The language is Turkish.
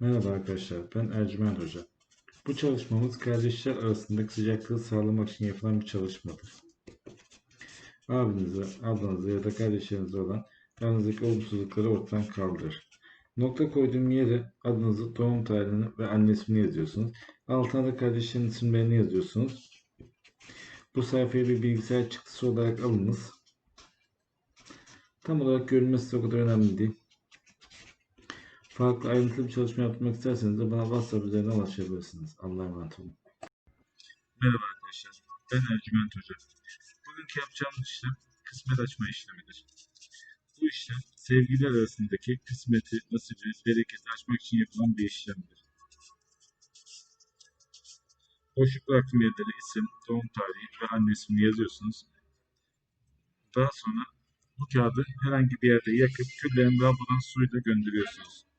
Merhaba arkadaşlar, ben Ercüment Hoca. Bu çalışmamız kardeşler arasındaki sıcaklığı sağlamak için yapılan bir çalışmadır. Abinize, ablanıza ya da kardeşlerinize olan aranızdaki olumsuzlukları ortadan kaldırır. Nokta koyduğum yere adınızı, doğum tarihini ve anne ismini yazıyorsunuz. Altına da kardeşlerin isimlerini yazıyorsunuz. Bu sayfayı bir bilgisayar çıktısı olarak alınız. Tam olarak görünmesi o kadar önemli değil. Farklı ayrıntılı bir çalışma yapmak isterseniz de bana WhatsApp üzerinden ulaşabilirsiniz. Allah'a emanet olun. Merhaba arkadaşlar. Ben Ercüment Hoca. Bugünkü yapacağımız işlem kısmet açma işlemidir. Bu işlem sevgililer arasındaki kısmeti, nasibi, bereketi açmak için yapılan bir işlemdir. Boşluk bıraktığım yerlere isim, doğum tarihi ve anne ismini yazıyorsunuz. Daha sonra bu kağıdı herhangi bir yerde yakıp küllerini lavabonun suyla gönderiyorsunuz.